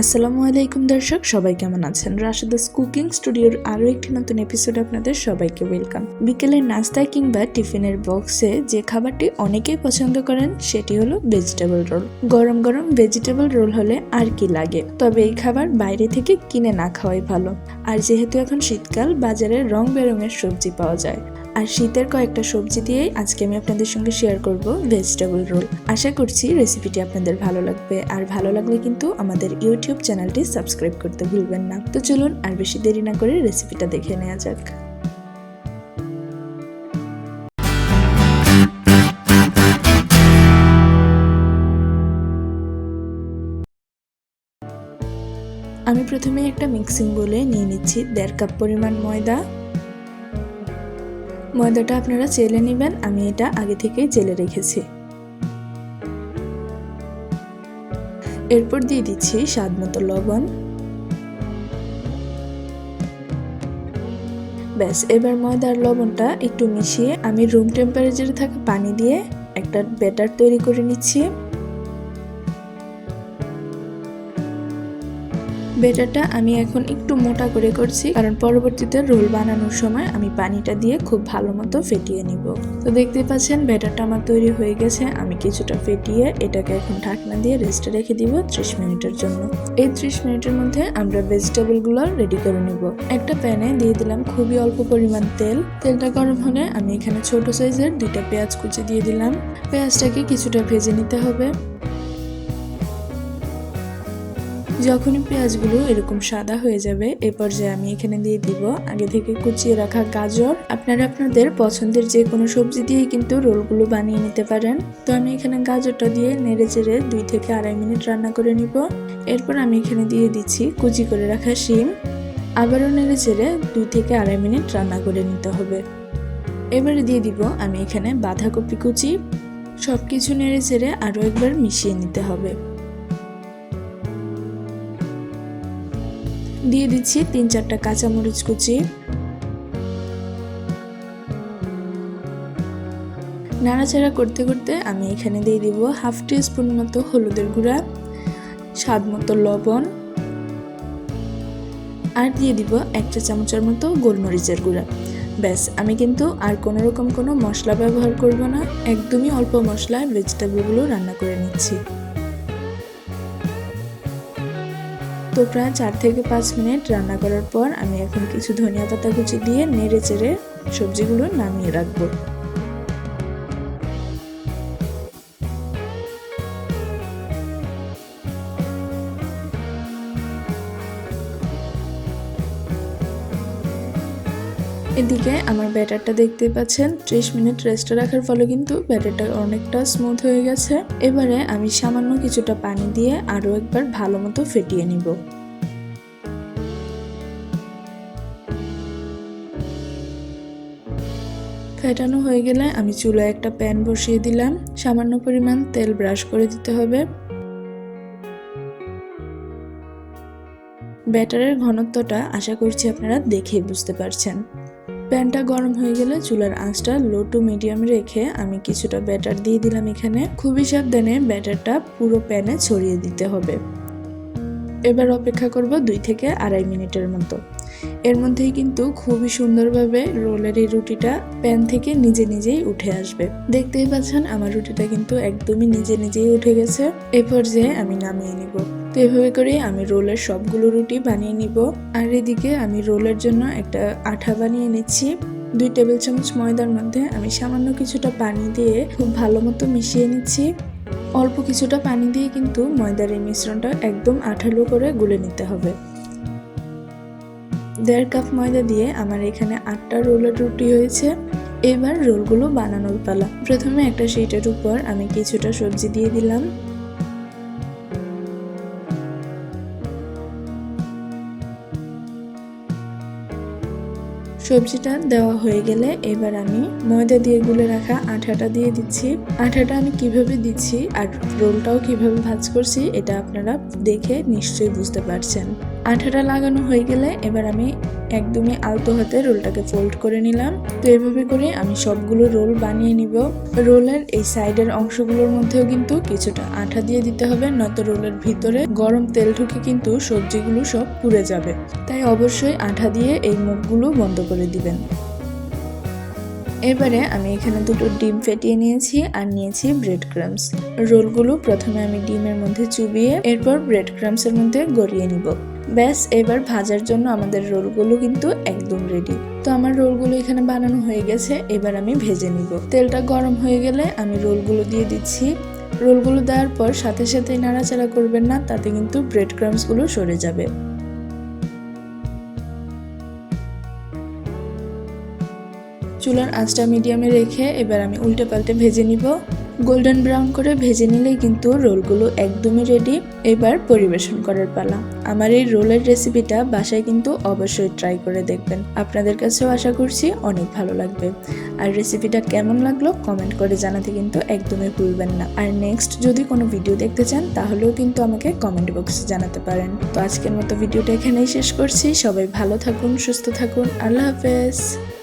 আসসালামু আলাইকুম দর্শক, সবাই কেমন আছেন? রাশেদাস কুকিং স্টুডিওর আরও একটি নতুন এপিসোড আপনাদের সবাইকে ওয়েলকাম বিকেলের নাস্তায় কিংবা টিফিনের বক্সে যে খাবারটি অনেকেই পছন্দ করেন, সেটি হলো ভেজিটেবল রোল গরম গরম ভেজিটেবল রোল হলে আর কি লাগে? তবে এই খাবার বাইরে থেকে কিনে না খাওয়াই ভালো। আর যেহেতু এখন শীতকাল, বাজারে রং বেরঙের সবজি পাওয়া যায়। আর শীতের কয়েকটা সবজি দিয়েই আজকে আমি আপনাদের সঙ্গে শেয়ার করব ভেজিটেবল রোল আশা করছি রেসিপিটি আপনাদের ভালো লাগবে। আর ভালো লাগলে কিন্তু আমাদের ইউটিউব চ্যানেলটি সাবস্ক্রাইব করতে ভুলবেন না। তো চলুন আর বেশি দেরি না করে রেসিপিটা দেখে নেওয়া যাক। আমি প্রথমে একটা মিক্সিং বলে নিয়ে নিচ্ছি দেড় কাপ পরিমাণ ময়দা ময়দাটা আপনারা চেলে নেবেন, আমি এটা আগে থেকেই চেলে রেখেছি। এরপর দিয়ে দিচ্ছি স্বাদ মতো লবণ। ব্যাস, এবার ময়দার লবণটা একটু মিশিয়ে আমি রুম টেম্পারেচারে থাকা পানি দিয়ে একটা ব্যাটার তৈরি করে নিচ্ছি। বেটারটা আমি এখন একটু মোটা করে করছি, কারণ পরবর্তীতে রোল বানানোর সময় আমি পানিটা দিয়ে খুব ভালো মতো ফেটিয়ে নিব। তো দেখতে পাচ্ছেন ব্যাটারটা আমার তৈরি হয়ে গেছে, আমি কিছুটা ফেটিয়ে এটাকে এখন ঢাকনা দিয়ে রেস্টে রেখে দিব ত্রিশ মিনিটের জন্য। এই ত্রিশ মিনিটের মধ্যে আমরা ভেজিটেবলগুলো রেডি করে নিব। একটা প্যানে দিয়ে দিলাম খুবই অল্প পরিমাণ তেল। তেলটা গরম হলে আমি এখানে ছোট সাইজের দুইটা পেঁয়াজ কুচি দিয়ে দিলাম। পেঁয়াজটাকে কিছুটা ভেজে নিতে হবে। যখনই পেঁয়াজগুলো এরকম সাদা হয়ে যাবে, এ পর্যায়ে আমি এখানে দিয়ে দিব। আগে থেকে কুচিয়ে রাখা গাজর। আপনারা আপনাদের পছন্দের যে কোনো সবজি দিয়ে কিন্তু রোলগুলো বানিয়ে নিতে পারেন। তো আমি এখানে গাজরটা দিয়ে নেড়ে চেড়ে দুই থেকে আড়াই মিনিট রান্না করে নিব। এরপর আমি এখানে দিয়ে দিচ্ছি কুচি করে রাখা শিম। আবারও নেড়ে চেড়ে দুই থেকে আড়াই মিনিট রান্না করে নিতে হবে। এবারে দিয়ে দিব আমি এখানে বাঁধাকপি কুচি। সব কিছু নেড়ে চেড়ে আরও একবার মিশিয়ে নিতে হবে। দিয়ে দিচ্ছি তিন চারটা কাঁচামরিচ কুচি। নাড়াচাড়া করতে করতে আমি এখানে দিয়ে দিব হাফ টি স্পুন মতো হলুদের গুঁড়া, স্বাদ মতো লবণ, আর দিয়ে দিব একটা চামচের মতো গোলমরিচের গুঁড়া। ব্যাস, আমি কিন্তু আর কোনো রকম কোনো মশলা ব্যবহার করব না, একদমই অল্প মশলায় ভেজিটেবলগুলো রান্না করে নিচ্ছি। তো প্রায় চার থেকে পাঁচ মিনিট রান্না করার পর আমি এখন কিছু ধনিয়া পাতা কুচি দিয়ে নেড়ে চেড়ে সবজিগুলো নামিয়ে রাখব। এদিকে আমার ব্যাটারটা দেখতে পাচ্ছেন, ত্রিশ মিনিট রেস্টে রাখার ফলে কিন্তু ব্যাটারটা অনেকটা স্মুথ হয়ে গেছে। এবারে আমি সামান্য কিছুটা পানি দিয়ে আরও একবার ভালো মতো ফেটিয়ে নিব। ফেটানো হয়ে গেলে আমি চুলায় একটা প্যান বসিয়ে দিলাম। সামান্য পরিমাণ তেল ব্রাশ করে দিতে হবে। ব্যাটারের ঘনত্বটা আশা করছি আপনারা দেখেই বুঝতে পারছেন। প্যানটা গরম হয়ে গেলে চুলার আঁচটা লো টু মিডিয়াম রেখে আমি কিছুটা ব্যাটার দিয়ে দিলাম এখানে। খুবই সাবধানে ব্যাটারটা পুরো প্যানে ছড়িয়ে দিতে হবে। এবার অপেক্ষা করব দুই থেকে আড়াই মিনিটের মতো। এর মধ্যেই কিন্তু খুবই সুন্দরভাবে রোলের এই রুটিটা প্যান থেকে নিজে নিজেই উঠে আসবে। দেখতেই পাচ্ছেন আমার রুটিটা কিন্তু একদমই নিজে নিজেই উঠে গেছে। এ পর্যায়ে আমি নামিয়ে নিব। তো এভাবে করে আমি রোলের সবগুলো রুটি বানিয়ে নিব। আর এদিকে আমি রোলের জন্য একটা আঠা বানিয়ে নিচ্ছি। দুই টেবিল চামচ ময়দার মধ্যে আমি সামান্য কিছুটা পানি দিয়ে খুব ভালো মতো মিশিয়ে নিচ্ছি। অল্প কিছুটা পানি দিয়ে কিন্তু ময়দার এই মিশ্রণটা একদম আঠালো করে গুলে নিতে হবে। দেড় কাপ ময়দা দিয়ে আমার এখানে আটটা রোলের রুটি হয়েছে। এবার রোলগুলো বানানোর পালা। প্রথমে একটা শিটের উপর আমি কিছুটা সবজি দিয়ে দিলাম। সবজিটা দেওয়া হয়ে গেলে এবার আমি ময়দা দিয়ে গুলে রাখা আঠাটা দিয়ে দিচ্ছি। আঠাটা আমি কীভাবে দিচ্ছি আর রোলটাও কীভাবে ভাজ করছি, এটা আপনারা দেখে নিশ্চয়ই বুঝতে পারছেন। আঠাটা লাগানো হয়ে গেলে এবার আমি একদমই আলতো হাতে রোলটাকে ফোল্ড করে নিলাম। তো এভাবে করে আমি সবগুলো রোল বানিয়ে নিব। রোলের এই সাইডের অংশগুলোর মধ্যেও কিন্তু কিছুটা আঠা দিয়ে দিতে হবে, নয়তো রোলের ভিতরে গরম তেল ঢুকে কিন্তু সবজিগুলো সব পুড়ে যাবে। তাই অবশ্যই আঠা দিয়ে এই মুখগুলো বন্ধ করে দিবেন। এবারে আমি এখানে দুটো ডিম ফেটিয়ে নিয়েছি আর নিয়েছি ব্রেড ক্রামস রোলগুলো প্রথমে আমি ডিমের মধ্যে চুবিয়ে এরপর ব্রেড ক্রামসের মধ্যে গড়িয়ে নিব। ব্যাস, এবার ভাজার জন্য আমাদের রোলগুলো কিন্তু একদম রেডি তো আমার রোলগুলো এখানে বানানো হয়ে গেছে, এবার আমি ভেজে নিব। তেলটা গরম হয়ে গেলে আমি রোলগুলো দিয়ে দিচ্ছি। রোলগুলো দেওয়ার পর সাথে সাথে নাড়াচাড়া করবেন না, তাতে কিন্তু ব্রেড ক্রামসগুলো সরে যাবে। চুলার আঁচটা মিডিয়ামে রেখে এবার আমি উল্টে পাল্টে ভেজে নিব। গোল্ডেন ব্রাউন করে ভেজে নিলেই কিন্তু রোলগুলো একদমই রেডি এবার পরিবেশন করার পালা। আমার এই রোলের রেসিপিটা বাসায় কিন্তু অবশ্যই ট্রাই করে দেখবেন। আপনাদের কাছেও আশা করছি অনেক ভালো লাগবে। আর রেসিপিটা কেমন লাগল কমেন্ট করে জানাতে কিন্তু একদমই ভুলবেন না। আর নেক্সট যদি কোনো ভিডিও দেখতে চান, তাহলেও কিন্তু আমাকে কমেন্ট বক্সে জানাতে পারেন। তো আজকের মতো ভিডিওটা এখানেই শেষ করছি। সবাই ভালো থাকুন, সুস্থ থাকুন। আল্লাহ হাফেজ।